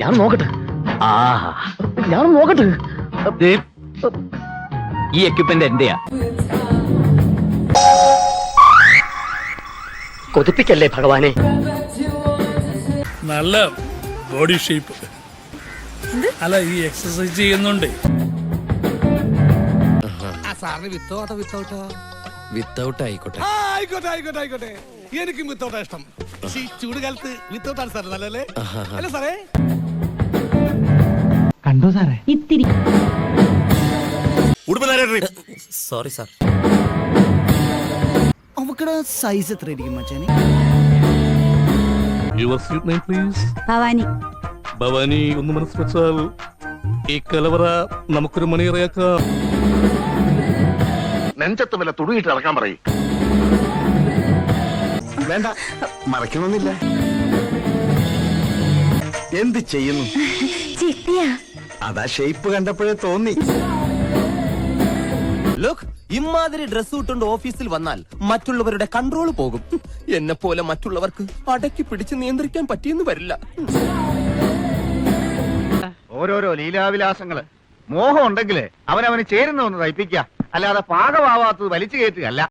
ഞാൻ നോക്കട്ടെ. ആ ഞാൻ നോക്കട്ടെ. ഈ എക്യുപ്മെന്റ് എന്റെയാ? കൊതിപ്പിക്കല്ലേ ഭഗവാനെ? നല്ല ബോഡി ഷേപ്പ് അല്ല ഈ എക്സസൈസ് ചെയ്യുന്നുണ്ട്. വിത്തൗട്ട് ആയിക്കോട്ടെ. ആ, ആയിക്കോട്ടെ ആയിക്കോട്ടെ ആയിക്കോട്ടെ. എനിക്ക് വിത്തൗട്ടാ ഇഷ്ടം. ഈ ചൂട് കാലത്ത് വിത്തൗട്ടാണ് സാർ നല്ലല്ലേ അല്ല സാറേ ഇത്തിരി. സോറി സാർ അവക്കടെ സൈസ് എത്ര ആയിരിക്കും മച്ചാനെ your sweet name please Bhavani. Bhavani ഒന്ന് മനസ്സ് വെച്ചാൽ ഈ കലവറ നമുക്കൊരു മണിയറയാക്കാം. നെഞ്ചത്ത് വല്ല തുണിയിട്ട് ഇറക്കാൻ പറയും. വേണ്ട മറക്കണമെന്നില്ല എന്ത് ചെയ്യുന്നു? ചിത്തിയാ അതാ ഷേപ്പ് കണ്ടപ്പോഴേ തോന്നി. ലുക്ക് ഇമാതിരി ഡ്രസ് ഇട്ടുകൊണ്ട് ഓഫീസിൽ വന്നാൽ മറ്റുള്ളവരുടെ കൺട്രോൾ പോകും. എന്നെ പോലെ മറ്റുള്ളവർക്ക് അടക്കി പിടിച്ച് നിയന്ത്രിക്കാൻ പറ്റിയെന്ന് വരില്ല. ഓരോരോ ലീലാവിലാസങ്ങൾ. മോഹം ഉണ്ടെങ്കിലേ അവനവന് ചേരുന്ന ഒന്ന് തയ്പ്പിക്കുക അല്ലാതെ പാകമാവാത്തത് വലിച്ചു കയറ്റുകയല്ല.